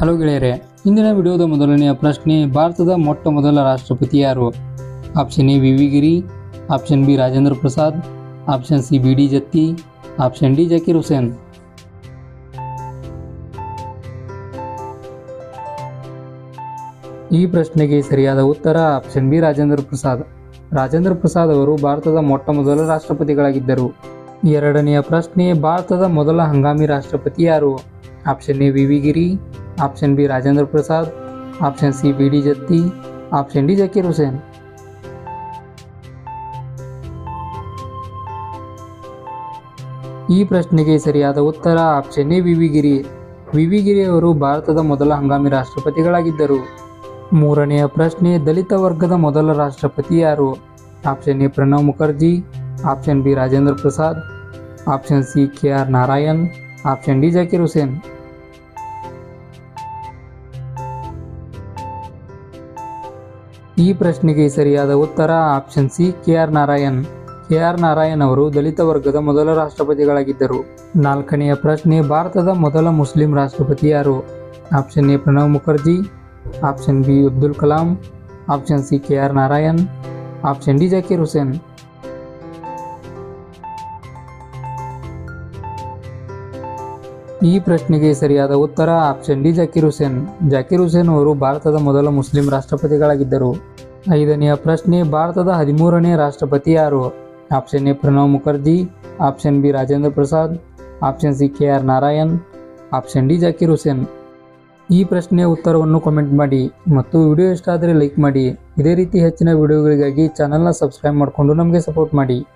Hello ಗೆಳೆಯರೆ, ಇಂದಿನ ವಿಡಿಯೋದ ಮೊದಲನೆಯ ಪ್ರಶ್ನೆ, ಭಾರತದ ಮೊಟ್ಟ ಮೊದಲ ರಾಷ್ಟ್ರಪತಿ ಯಾರು? Option A V Giri option B Rajendra Prasad, option C B D Jatti, option D Zakir Hussain. ಈ ಪ್ರಶ್ನೆಗೆ ಸರಿಯಾದ ಉತ್ತರ ಆಪ್ಷನ್ ಬಿ ರಾಜೇಂದ್ರ ಪ್ರಸಾದ್. ರಾಜೇಂದ್ರ ಪ್ರಸಾದ್ ಅವರು ಭಾರತದ ಮೊಟ್ಟ ಮೊದಲ ರಾಷ್ಟ್ರಪತಿಗಳಾಗಿದ್ದರು. ಎರಡನೆಯ ಪ್ರಶ್ನೆ, ಭಾರತದ ಮೊದಲ ಹಂಗಾಮಿ ರಾಷ್ಟ್ರಪತಿ ಯಾರು? Option A V V Giri option B Rajendra Prasad option C B D Jatti option D Zakir Hussain ಈ ಪ್ರಶ್ನೆಗೆ ಸರಿಯಾದ ಉತ್ತರ option A V V Giri V V Giri ಅವರು ಭಾರತದ ಮೊದಲ ಹಂಗಾಮಿ ರಾಷ್ಟ್ರಪತಿಗಳಾಗಿದ್ದರು. ಮೂರನೆಯ ಪ್ರಶ್ನೆ, ದಲಿತ ವರ್ಗದ ಮೊದಲ ರಾಷ್ಟ್ರಪತಿ ಯಾರು? Option A Pranab Mukherjee option B Rajendra Prasad option C K R Narayan option D Zakir Hussain ಈ ಪ್ರಶ್ನೆಗೆ ಸರಿಯಾದ ಉತ್ತರ option C, K R Narayan. K R Narayan ಅವರು ದಲಿತ ವರ್ಗದ ಮೊದಲ ರಾಷ್ಟ್ರಪತಿಗಳಾಗಿದ್ದರು. ನಾಲ್ಕನೆಯ ಪ್ರಶ್ನೆ, ಭಾರತದ ಮೊದಲ ಮುಸ್ಲಿಂ ರಾಷ್ಟ್ರಪತಿ ಯಾರು? Option A, Pranab Mukherjee. Option B, Abdul Kalam. Option C, K R Narayan. Option D, Zakir Hussain. ಈ ಪ್ರಶ್ನೆಗೆ ಸರಿಯಾದ ಉತ್ತರ ಆಪ್ಷನ್ ಡಿ, ಜಾಕಿರ್ ಹುಸೇನ್. ಜಾಕಿರ್ ಹುಸೇನ್ ಅವರು ಭಾರತದ ಮೊದಲ ಮುಸ್ಲಿಂ ರಾಷ್ಟ್ರಪತಿಗಳಾಗಿದ್ದರು. ಐದನೆಯ ಪ್ರಶ್ನೆ, ಭಾರತದ ಹದಿಮೂರನೇ ರಾಷ್ಟ್ರಪತಿ ಯಾರು? Option A, Pranab Mukherjee. Option B, Rajendra Prasad. Option C, K R Narayan. Option D, Zakir Hussain. ಈ ಪ್ರಶ್ನೆಯ ಉತ್ತರವನ್ನು ಕಾಮೆಂಟ್ ಮಾಡಿ ಮತ್ತು ವಿಡಿಯೋ ಇಷ್ಟ ಆದರೆ ಲೈಕ್ ಮಾಡಿ. ಇದೇ ರೀತಿ ಹೆಚ್ಚಿನ ವಿಡಿಯೋಗಳಿಗಾಗಿ ಚಾನಲ್ನ ಸಬ್ಸ್ಕ್ರೈಬ್ ಮಾಡಿಕೊಂಡು ನಮಗೆ ಸಪೋರ್ಟ್ ಮಾಡಿ.